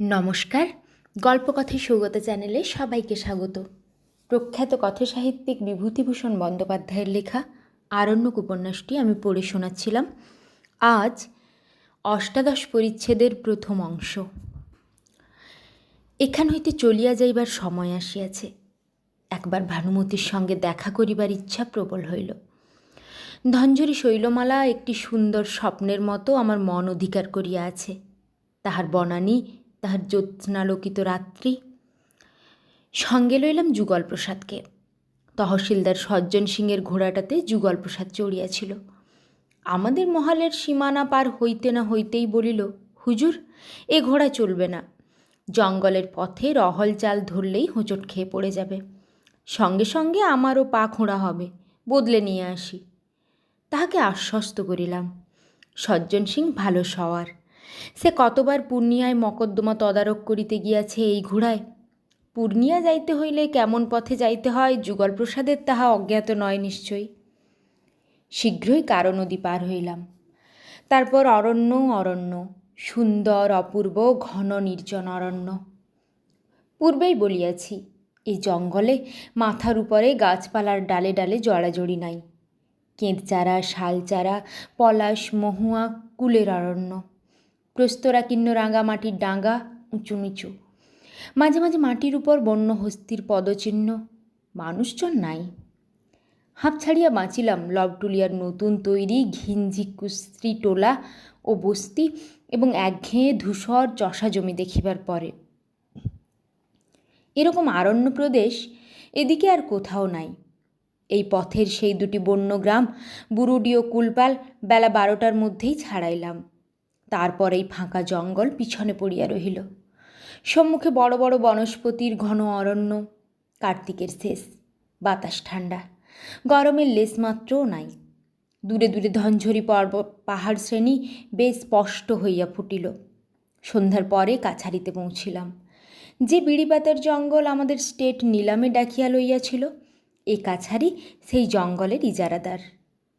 নমস্কার। গল্পকথায় সৌগত চ্যানেলে সবাইকে স্বাগত। প্রখ্যাত কথাসাহিত্যিক বিভূতিভূষণ বন্দ্যোপাধ্যায়ের লেখা আরণ্যক উপন্যাসটি আমি পড়ে শোনাচ্ছিলাম। আজ অষ্টাদশ পরিচ্ছেদের প্রথম অংশ। এখান হইতে চলিয়া যাইবার সময় আসিয়াছে। একবার ভানুমতির সঙ্গে দেখা করিবার ইচ্ছা প্রবল হইল। ধঞ্জরি শৈলমালা একটি সুন্দর স্বপ্নের মতো আমার মন অধিকার করিয়া আছে। তাহার বনানী তাহার জ্যোৎস্নালোকিত রাত্রি। সঙ্গে লইলাম যুগল প্রসাদকে তহসিলদার সজ্জন সিংয়ের ঘোড়াটাতে যুগল প্রসাদ চড়িয়াছিল। আমাদের মহালের সীমানা পার হইতে না হইতেই বলিল, হুজুর, এ ঘোড়া চলবে না। জঙ্গলের পথে রহল চাল ধরলেই হোঁচট খেয়ে পড়ে যাবে। সঙ্গে সঙ্গে আমারও পা খোঁড়া হবে, বদলে নিয়ে আসি। তাহাকে আশ্বস্ত করিলাম। সজ্জন সিং ভালো সওয়ার। সে কতবার পূর্ণিয়ায় মকদ্দমা তদারক করিতে গিয়াছে এই ঘোড়ায়? পূর্ণিয়া যাইতে হইলে কেমন পথে যাইতে হয় যুগল প্রসাদের তাহা অজ্ঞাত নয় নিশ্চয়ই। শীঘ্রই কারও নদী পার হইলাম। তারপর অরণ্য অরণ্য, সুন্দর, অপূর্ব, ঘন, নির্জন অরণ্য। পূর্বেই বলিয়াছি, এই জঙ্গলে মাথার উপরে গাছপালার ডালে ডালে জড়াজড়ি নাই। কেঁদ চারা শাল চারা পলাশ, মহুয়া, কুলের অরণ্য। প্রস্তরাকীর্ণ রাঙা মাটির ডাঙ্গা উঁচু নিচু। মাঝে মাঝে মাটির উপর বন্য হস্তির পদচিহ্ন। মানুষজন নাই। হাঁপ ছাড়িয়া বাঁচিলাম লবটুলিয়ার নতুন তৈরি ঘিঞ্ঝি কুস্ত্রি টোলা ও বস্তি এবং একঘেয়ে ধূসর চষা জমি দেখিবার পরে। এরকম আরণ্য প্রদেশ এদিকে আর কোথাও নাই। এই পথের সেই দুটি বন্য গ্রাম, বুরুডি ও কুলপাল বেলা বারোটার মধ্যেই ছাড়াইলাম। তারপর এই ফাঁকা জঙ্গল পিছনে পড়িয়া রহিল। সম্মুখে বড় বড় বনস্পতির ঘন অরণ্য, কার্তিকের শেষ, বাতাস ঠান্ডা গরমের লেশমাত্রও নাই। দূরে দূরে ধনঝরি পর্বত পাহাড় শ্রেণি বেশ স্পষ্ট হইয়া ফুটিল। সন্ধ্যার পরে কাছারিতে পৌঁছিলাম। যে বিড়িপাতার জঙ্গল আমাদের স্টেট নিলামে ডাকিয়া লইয়াছিল, এ কাছারি সেই জঙ্গলের ইজারাদার।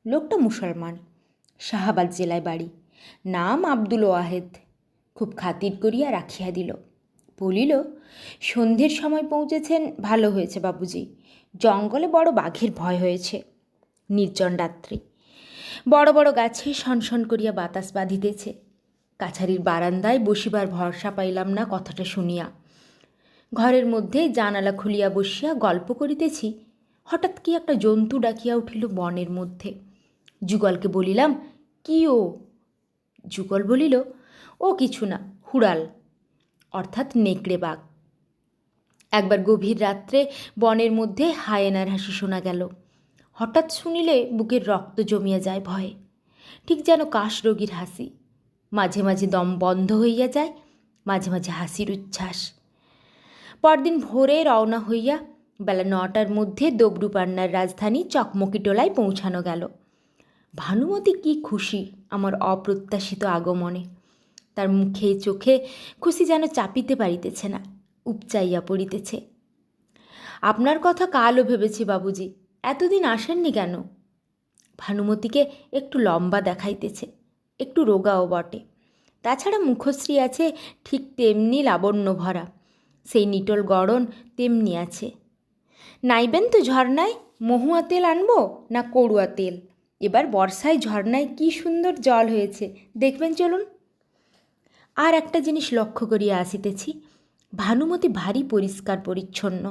লোকটা মুসলমান, শাহাবাদ জেলায় বাড়ি। নাম আব্দুল ওয়াহেদ। খুব খাতির করিয়া রাখিয়া দিল। বলিল, সন্ধ্যের সময় পৌঁছেছেন, ভালো হয়েছে বাবুজি। জঙ্গলে বড় বাঘের ভয় হয়েছে। নির্জন রাত্রি। বড় বড় গাছে সনসন করিয়া বাতাস বাঁধিতেছে। কাছারির বারান্দায় বসিবার ভরসা পাইলাম না কথাটা শুনিয়া। ঘরের মধ্যে জানালা খুলিয়া বসিয়া গল্প করিতেছি, হঠাৎ কি একটা জন্তু ডাকিয়া উঠিল বনের মধ্যে। যুগলকে বলিলাম, কি ও? যুগল বলিল, ও কিছু না, হুড়াল। অর্থাৎ নেকড়ে বাঘ। একবার গভীর রাত্রে বনের মধ্যে হায়েনার হাসি শোনা গেল। হঠাৎ শুনিলে বুকের রক্ত জমিয়া যায় ভয়ে। ঠিক যেন কাশ রোগীর হাসি। মাঝে মাঝে দম বন্ধ হইয়া যায়, মাঝে মাঝে হাসির উচ্ছ্বাস। পরদিন ভোরে রওনা হইয়া বেলা নটার মধ্যে দবরুপান্নার রাজধানী চকমকিটোলায় পৌঁছানো গেল। ভানুমতি কি খুশি আমার অপ্রত্যাশিত আগমনে? তার মুখে চোখে খুশি যেন চাপিতে পারিতেছে না, উপচাইয়া পড়িতেছে। আপনার কথা কালও ভেবেছি বাবুজি, এতদিন আসেননি কেন? ভানুমতিকে একটু লম্বা দেখাইতেছে, একটু রোগাও বটে। তাছাড়া মুখশ্রী আছে ঠিক তেমনি লাবণ্য ভরা, সেই নিটল গড়ন তেমনি আছে। নাইবেন তো ঝর্নায়, মহুয়া তেল আনব না কড়ুয়া তেল? এবার বর্ষায় ঝর্নায় কি সুন্দর জল হয়েছে, দেখবেন চলুন। আর একটা জিনিস লক্ষ্য করিয়া আসিতেছি, ভানুমতি ভারী পরিষ্কার পরিচ্ছন্ন।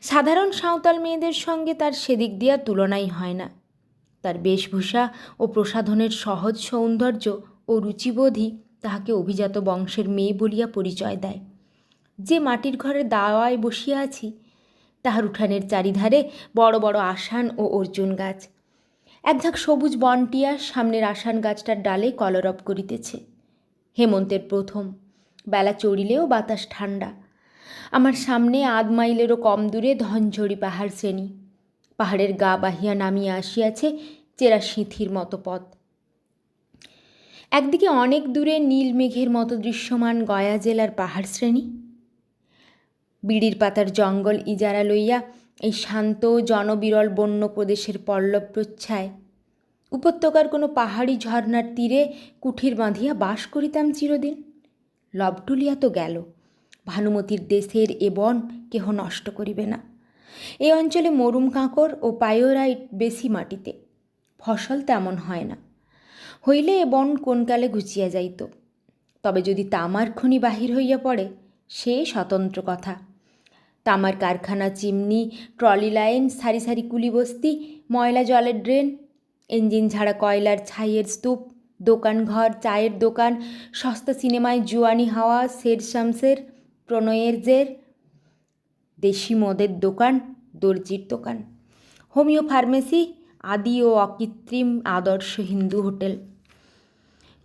সাধারণ সাঁওতাল মেয়েদের সঙ্গে তার সেদিক দিয়া তুলনাই হয় না। তার বেশভূষা ও প্রসাধনের সহজ সৌন্দর্য ও রুচিবোধই তাহাকে অভিজাত বংশের মেয়ে বলিয়া পরিচয় দেয়। যে মাটির ঘরে দাওয়ায় বসিয়া আছি, তাহার উঠানের চারিধারে বড় বড় আসান ও অর্জুন গাছ। এক ঝাঁক সবুজ বনটিয়া সামনের আসান গাছটার ডালে কলরব করিতেছে। হেমন্তের প্রথম। বেলা চড়িলেও বাতাস ঠান্ডা আমার সামনে আধ মাইলেরও কম দূরে ধনঝড়ি পাহাড় শ্রেণি। পাহাড়ের গা বাহিয়া নামিয়া আসিয়াছে চেরা সিঁথির মতো পথ। একদিকে অনেক দূরে নীল মেঘের মতো দৃশ্যমান গয়া জেলার পাহাড় শ্রেণি। বিড়ির পাতার জঙ্গল ইজারা লইয়া এই শান্ত জনবিরল বন্য প্রদেশের পল্লব প্রচ্ছায় উপত্যকার কোনো পাহাড়ি ঝর্ণার তীরে কুঠির বাঁধিয়া বাস করিতাম চিরদিন। লবটুলিয়া তো গেল, ভানুমতির দেশের এ বন কেহ নষ্ট করিবে না। এ অঞ্চলে মরুম কাঁকর ও পায়োরাইট বেশি মাটিতে, ফসল তেমন হয় না। হইলে এ বন কোনকালে ঘুচিয়া যাইত? তবে যদি তামার খনি বাহির হইয়া পড়ে, সে স্বতন্ত্র কথা। তামার কারখানা, চিমনি, ট্রলি লাইন, সারি সারি কুলিবস্তি ময়লা জলের ড্রেন, ইঞ্জিন ছাড়া কয়লার ছাইয়ের স্তূপ, দোকান ঘর, চায়ের দোকান, সস্তা সিনেমায় জুয়ানি হাওয়া, শের শামসের, প্রণয়ের জের, দেশি মদের দোকান, দর্জির দোকান। হোমিও ফার্মেসি, আদি ও অকৃত্রিম আদর্শ হিন্দু হোটেল।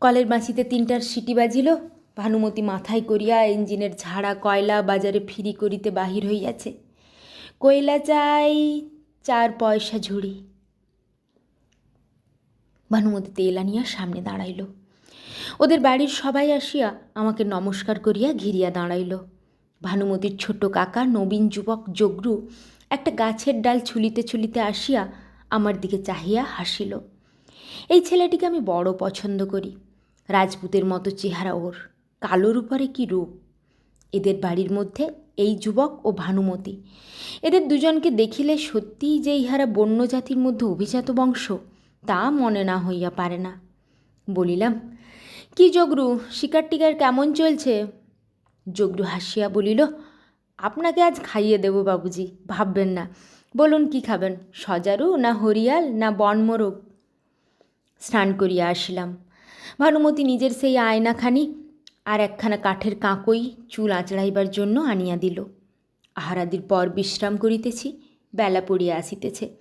কলের বাঁশিতে তিনটার সিটি বাজিল ভানুমতি মাথায় করিয়া ইঞ্জিনের ঝাড়া কয়লা বাজারে ফিরি করিতে বাহির হইয়াছে। কয়লা চাই, চার পয়সা ঝুড়ি। ভানুমতি তেল আনিয়া সামনে দাঁড়াইল। ওদের বাড়ির সবাই আসিয়া আমাকে নমস্কার করিয়া ঘিরিয়া দাঁড়াইল। ভানুমতির ছোট কাকা, নবীন যুবক, জগরু একটা গাছের ডাল ছুলিতে ছুলিতে আসিয়া আমার দিকে চাহিয়া হাসিল। এই ছেলেটিকে আমি বড় পছন্দ করি। রাজপুতের মতো চেহারা ওর। কালোর উপরে কি রূপ? এদের বাড়ির মধ্যে এই যুবক ও ভানুমতি। এদের দুজনকে দেখিলে সত্যিই যে ইহারা বন্য জাতির মধ্যে অভিজাত বংশ, তা মনে না হইয়া পারে না। বলিলাম, কি জগরু শিকার টিকার কেমন চলছে? জগরু হাসিয়া বলিল, আপনাকে আজ খাইয়ে দেব বাবুজি, ভাববেন না। বলুন কি খাবেন, সজারু না হরিয়াল না বনমোরগ? স্নান করিয়া আসিলাম। ভানুমতি নিজের সেই আয়নাখানি আর একখানা কাঠের কাঁকই চুল আঁচড়াইবার জন্য আনিয়া দিল। আহারাদির পর বিশ্রাম করিতেছি, বেলা পড়িয়া আসিতেছে।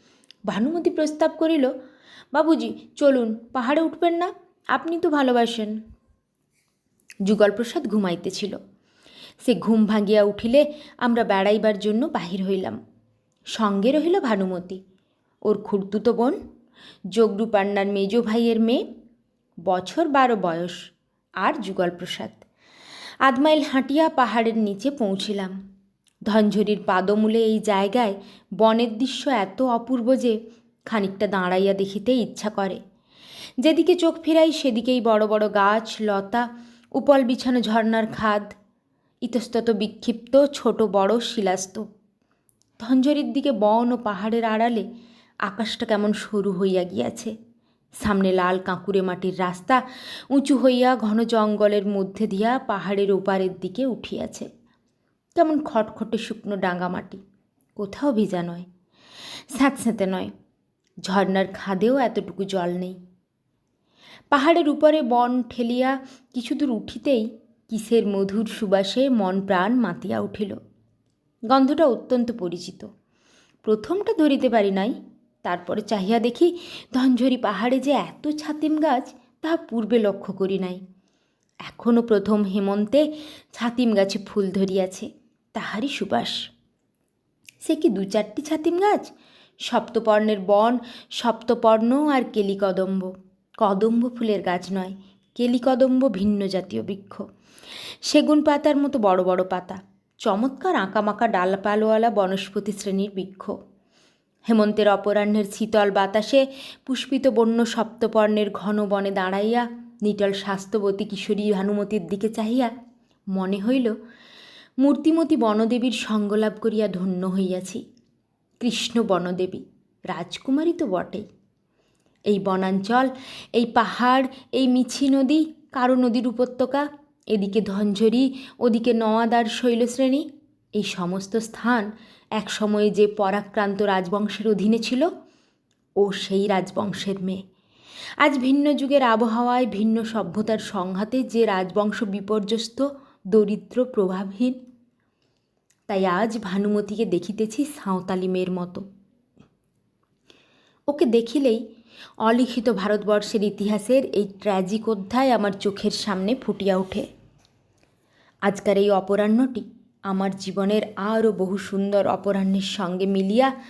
ভানুমতি প্রস্তাব করিল, বাবুজি, চলুন, পাহাড়ে উঠবেন না, আপনি তো ভালোবাসেন। যুগলপ্রসাদ ঘুমাইতেছিল। সে ঘুম ভাঙিয়া উঠিলে আমরা বেড়াইবার জন্য বাহির হইলাম। সঙ্গে রহিল ভানুমতি। ওর খুড়তুতো বোন জগরু পান্নার মেজ ভাইয়ের মেয়ে, বছর বারো বয়স। আর যুগলপ্রসাদ। আধমাইল হাঁটিয়া পাহাড়ের নিচে পৌঁছিলাম। ধনঝরির পাদমূলে এই জায়গায় বনের দৃশ্য এত অপূর্ব যে খানিকটা দাঁড়াইয়া দেখিতে ইচ্ছা করে। যেদিকে চোখ ফিরাই সেদিকেই বড় বড় গাছ, লতা, উপল বিছানো ঝর্নার খাদ, ইতস্তত বিক্ষিপ্ত ছোট বড় শিলাস্তূপ। ধনঝরির দিকে বন ও পাহাড়ের আড়ালে আকাশটা কেমন সরু হইয়া গিয়াছে। সামনে লাল কাঁকুরে মাটির রাস্তা উঁচু হইয়া ঘন জঙ্গলের মধ্যে দিয়া পাহাড়ের ওপারের দিকে উঠিয়াছে। কেমন খটখটে শুকনো ডাঙ্গা মাটি। কোথাও ভিজা নয়, স্যাঁতস্যাঁতে নয়। ঝর্নার খাদেও এতটুকু জল নেই। পাহাড়ের উপরে বন ঠেলিয়া কিছু দূর উঠিতেই কিসের মধুর সুবাসে মন প্রাণ মাতিয়া উঠিল। গন্ধটা অত্যন্ত পরিচিত। প্রথমটা ধরিতে পারি নাই তারপরে চাহিয়া দেখি ধনঝরি পাহাড়ে যে এত ছাতিম গাছ তাহা পূর্বে লক্ষ্য করি নাই। এখনও প্রথম হেমন্তে ছাতিম গাছে ফুল ধরিয়াছে, তাহারই সুবাস। সে কি দু চারটি ছাতিম গাছ? সপ্তপর্ণের বন, সপ্তপর্ণ আর কেলিকদম্ব। কদম্ব ফুলের গাছ নয়, কেলিকদম্ব ভিন্ন জাতীয় বৃক্ষ। সেগুন পাতার মতো বড় বড় পাতা, চমৎকার আঁকামাকা ডালপালওয়ালা বনস্পতি শ্রেণির বৃক্ষ। হেমন্তের অপরাহ্নের শীতল বাতাসে পুষ্পিত বন্য সপ্তপর্ণের ঘন বনে দাঁড়াইয়া নিটল স্বাস্থ্যবতী কিশোরী ভানুমতির দিকে চাহিয়া মনে হইল, মূর্তিমতী বনদেবীর সঙ্গলাভ করিয়া ধন্য হইয়াছি। কৃষ্ণ বনদেবী, রাজকুমারী তো বটেই। এই বনাঞ্চল, এই পাহাড়, এই মিছি নদী, কারও নদীর উপত্যকা, এদিকে ধনঝরি, ওদিকে নওয়াদার শৈলশ্রেণী এই সমস্ত স্থান এক সময়ে যে পরাক্রান্ত রাজবংশের অধীনে ছিল, ও সেই রাজবংশের মেয়ে। আজ ভিন্ন যুগের আবহাওয়ায়, ভিন্ন সভ্যতার সংঘাতে যে রাজবংশ বিপর্যস্ত, দরিদ্র, প্রভাবহীন, তাই আজ ভানুমতিকে দেখিতেছি সাঁওতালি মেয়ের মতো। ওকে দেখিলেই অলিখিত ভারতবর্ষের ইতিহাসের এই ট্র্যাজিক অধ্যায় আমার চোখের সামনে ফুটিয়া ওঠে। আজকার এই অপরাহ্নটি আমার জীবনের আরও বহু সুন্দর অপরাহ্নের সঙ্গে মিলিয়া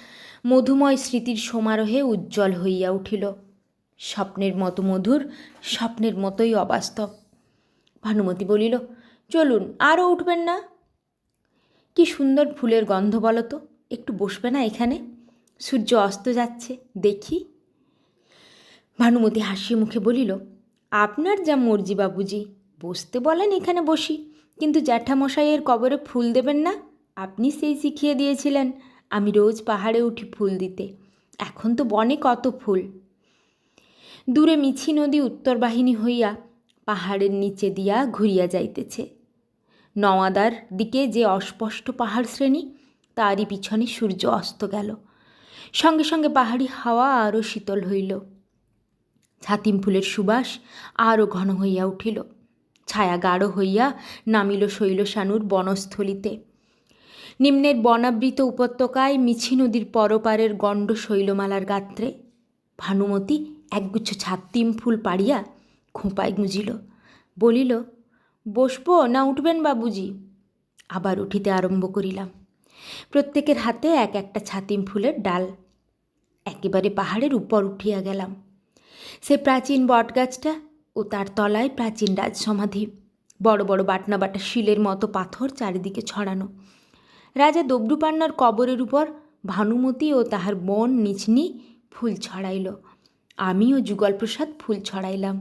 মধুময় স্মৃতির সমারোহে উজ্জ্বল হইয়া উঠিল। স্বপ্নের মতো মধুর, স্বপ্নের মতোই অবাস্তব। ভানুমতি বলিল, চলুন আরও উঠবেন না? কি সুন্দর ফুলের গন্ধ বলো তো, একটু বসবে না এখানে? সূর্য অস্ত যাচ্ছে, দেখি। ভানুমতি হাসি মুখে বলিল, আপনার যা মর্জি বাবুজি, বসতে বলেন এখানে বসি। কিন্তু জ্যাঠামশাইয়ের কবরে ফুল দেবেন না? আপনি সেই শিখিয়ে দিয়েছিলেন, আমি রোজ পাহাড়ে উঠি ফুল দিতে। এখন তো বনে কত ফুল। দূরে মিছি নদী উত্তর বাহিনী হইয়া পাহাড়ের নিচে দিয়া ঘুরিয়া যাইতেছে। নওয়াদার দিকে যে অস্পষ্ট পাহাড় শ্রেণি, তারই পিছনে সূর্য অস্ত গেল। সঙ্গে সঙ্গে পাহাড়ি হাওয়া আরও শীতল হইল। ছাতিম ফুলের সুবাস আরও ঘন হইয়া উঠিল। ছায়া গাঢ় হইয়া নামিল শৈলশানুর বনস্থলিতে। নিম্নের বনাবৃত উপত্যকায় মিছি নদীর পরপারের গণ্ড শৈলমালার গাত্রে ভানুমতি একগুচ্ছ ছাত্তিম ফুল পাড়িয়া খোঁপায় গুঁজিল। বলিল, বসবো না উঠবেন বাবুজি? আবার উঠিতে আরম্ভ করিলাম। প্রত্যেকের হাতে এক একটা ছাতিম ফুলের ডাল। একেবারে পাহাড়ের উপর উঠিয়া গেলাম। সে প্রাচীন বটগাছটা ও তার তলায় প্রাচীন রাজসমাধি। বড় বড় বাটনা বাটা শিলের মতো পাথর চারিদিকে ছড়ানো। রাজা দবরুপান্নার কবরের উপর ভানুমতি ও তাহার বোন নিচনি ফুল ছড়াইল। আমিও যুগলপ্রসাদ ফুল ছড়াইলাম।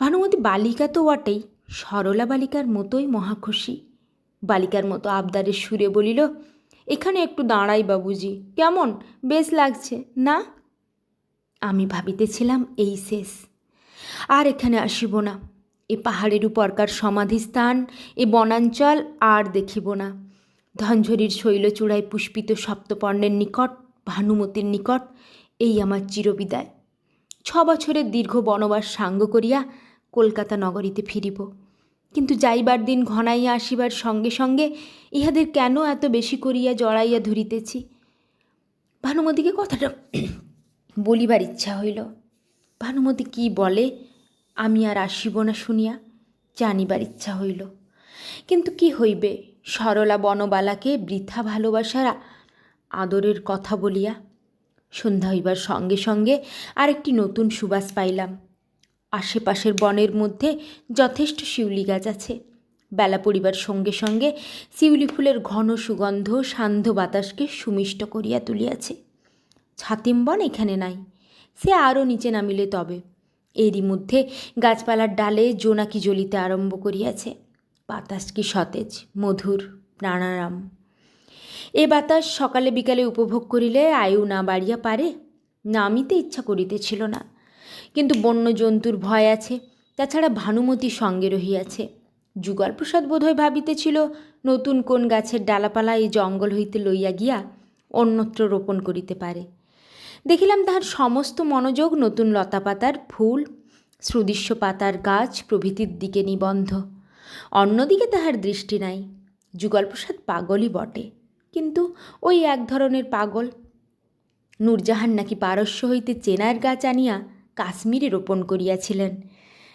ভানুমতি বালিকা তো বটেই, সরলা বালিকার মতোই মহাখুশি। বালিকার মতো আবদারের সুরে বলিল, এখানে একটু দাঁড়াই বাবুজি, কেমন? বেশ লাগছে, না? আমি ভাবিতেছিলাম, এই শেষ। আর এখানে আসিব না। এ পাহাড়ের উপরকার সমাধিস্থান, এ বনাঞ্চল আর দেখিব না। ধনঝরির শৈলচূড়ায় পুষ্পিত সপ্তপর্ণের নিকট, ভানুমতির নিকট এই আমার চিরবিদায়। ছ বছরের দীর্ঘ বনবাস সাঙ্গ করিয়া কলকাতা নগরীতে ফিরিব। কিন্তু যাইবার দিন ঘনাইয়া আসিবার সঙ্গে সঙ্গে ইহাদের কেন এত বেশি করিয়া জড়াইয়া ধরিতেছি? ভানুমতিকে কথাটা বলিবার ইচ্ছা হইল। ভানুমতি কি বলে, আমি আর আসিব না শুনিয়া জানিবার ইচ্ছা হইল। কিন্তু কি হইবে? সরলা বনবালাকে বৃথা ভালোবাসার আদরের কথা বলিয়া সন্ধ্যা হইবার সঙ্গে সঙ্গে আরেকটি নতুন সুবাস পাইলাম। আশেপাশের বনের মধ্যে যথেষ্ট শিউলি গাছ আছে। বেলা পড়িবার সঙ্গে সঙ্গে শিউলি ফুলের ঘন সুগন্ধ সান্ধ্য বাতাসকে সুমিষ্ট করিয়া তুলিয়াছে। ছাতিম বন এখানে নাই। সে আরও নিচে নামিলে তবে। এরই মধ্যে গাছপালার ডালে জোনাকি জ্বলিতে আরম্ভ করিয়াছে। বাতাস কি সতেজ, মধুর প্রাণারাম এ বাতাস সকালে বিকালে উপভোগ করিলে আয়ু না বাড়িয়া পারে, নামিতে ইচ্ছা করিতেছিল না। কিন্তু বন্য জন্তুর ভয় আছে, তাছাড়া ভানুমতি সঙ্গে রহিয়াছে। যুগলপ্রসাদ বোধহয় ভাবিতেছিল, নতুন কোন গাছের ডালাপালা এই জঙ্গল হইতে লইয়া গিয়া অন্যত্র রোপণ করিতে পারে। দেখিলাম তাহার সমস্ত মনোযোগ নতুন লতাপাতার ফুল, সুদৃশ্য পাতার গাছ প্রভৃতির দিকে নিবন্ধ। অন্যদিকে তাহার দৃষ্টি নাই। যুগলপ্রসাদ পাগলই বটে। কিন্তু ওই এক ধরনের পাগল। নূরজাহান নাকি পারস্য হইতে চেনার গাছ আনিয়া কাশ্মীরে রোপণ করিয়াছিলেন।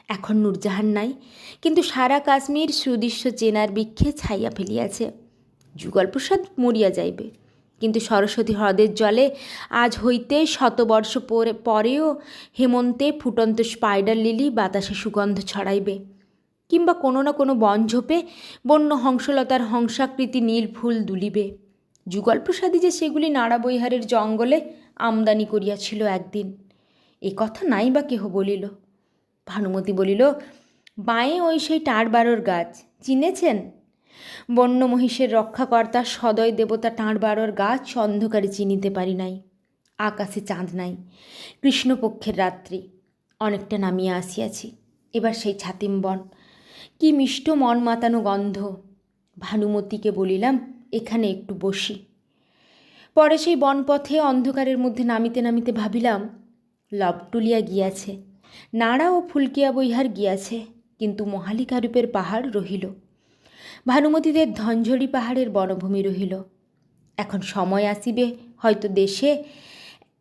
এখন নূরজাহান নাই, কিন্তু সারা কাশ্মীর সুদৃশ্য চেনার বৃক্ষে ছাইয়া ফেলিয়াছে। যুগলপ্রসাদ মরিয়া যাইবে। কিন্তু সরস্বতী হ্রদের জলে আজ হইতে শতবর্ষ পরে, পরেও হেমন্তে ফুটন্ত স্পাইডার লিলি বাতাসে সুগন্ধ ছড়াইবে। কিংবা কোনো না কোনো বন ঝোপে বন্য হংসলতার হংসাকৃতি নীল ফুল দুলিবে। যুগলপ্রসাদী যে সেগুলি নাড়াবৈহারের জঙ্গলে আমদানি করিয়াছিল একদিন। এ কথা নাই বা কেহ বলিল। ভানুমতি বলিল, বাঁয়ে ওই সেই টাঁড়বারোর গাছ, চিনেছেন? বন্য মহিষের রক্ষাকর্তা সদয় দেবতা টাঁড় টাঁড়বারোর গাছ অন্ধকারে চিনিতে পারি নাই, আকাশে চাঁদ নাই, কৃষ্ণপক্ষের রাত্রি অনেকটা নামিয়া আসিয়াছি। এবার সেই ছাতিম বন কি মিষ্ট মন মাতানো গন্ধ! ভানুমতিকে বলিলাম, এখানে একটু বসি। পরে সেই বনপথে অন্ধকারের মধ্যে নামিতে নামিতে ভাবিলাম লবটুলিয়া গিয়াছে, নাড়া ও ফুলকিয়া বইহার গিয়াছে, কিন্তু মহালিকারূপের পাহাড় রহিল। ভানুমতিদের ধনঝড়ি পাহাড়ের বনভূমি রহিল। এখন সময় আসিবে, হয়তো দেশে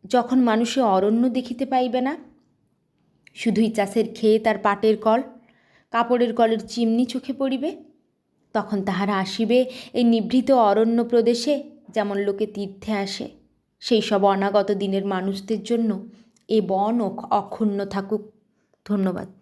যখন মানুষে অরণ্য দেখিতে পাইবে না। শুধুই চাষের খেয়ে তার পাটের কল, কাপড়ের কলের চিমনি চোখে পড়িবে। তখন তাহারা আসিবে এই নিভৃত অরণ্য প্রদেশে, যেমন লোকে তীর্থে আসে। সেই সব অনাগত দিনের মানুষদের জন্য এ বন অক্ষুণ্ণ থাকুক। ধন্যবাদ।